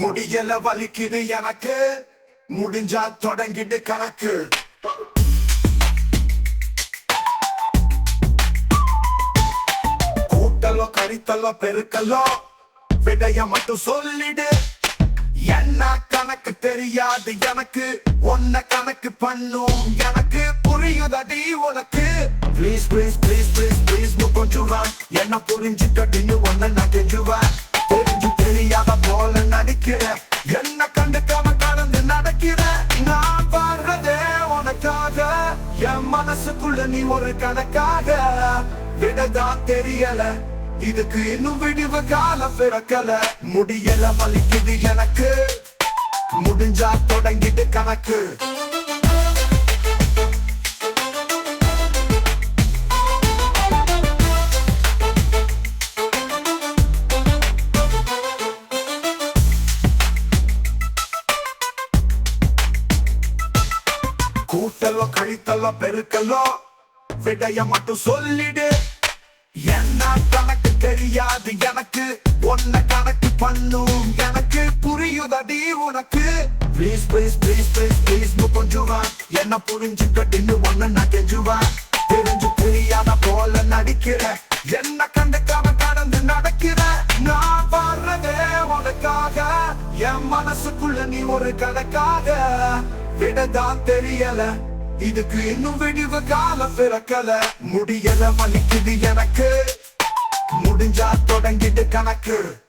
முடியல வலிக்குது எனக்கு. முடிஞ்சா தொடங்கிட்டு கணக்கு. கூட்டலோ கரித்தலோ பெருக்கலோ விடைய மட்டும் சொல்லிடு. என்ன கணக்கு தெரியாது எனக்கு. ஒன்ன கணக்கு பண்ணும் எனக்கு. புரியுதடி உனக்கு. Please please please please please கொஞ்சம் என்ன புரிஞ்சுக்கட்டின்னு ஒன்னு நான் கெஞ்சுவேன் போல என்ன கண்டுக்காம கலந்து நடக்கிற? நான் பாடுறதே உனக்காக. என் மனசுக்குள்ள நீ ஒரு கணக்காக. விடதான் தெரியல. இதுக்கு இன்னும் விடிவு காலம் பிறக்கல. முடியல வலிக்குது எனக்கு. முடிஞ்சா தொடங்கிட்டு கணக்கு. கூட்டெல்லாம் கழித்தலோ பெருக்கலோ விடைய மட்டும் சொல்லிடு. என்ன கணக்கு தெரியாது எனக்கு. ஒன்ன கணக்கு பண்ணும் எனக்கு. புரியுதடி உனக்கு. Please please please please please கொஞ்சுவா என்ன புரிஞ்சுக்கட்டின்னு ஒன்னு நான் கெஞ்சுவா தெரிஞ்சு தெரியாத போல நடிக்கிற. என்ன கண்டுக்காம கடந்து நடக்கிற. நான் பாடுறதே உனக்காக. என் மனசுக்குள்ள நீ ஒரு கணக்காக. விடதான் தெரியல. இதுக்கு இன்னும் விடிவு கால பிறக்கல. முடியல வலிக்குது எனக்கு. முடிஞ்சா தொடங்கிட்டு கணக்கு.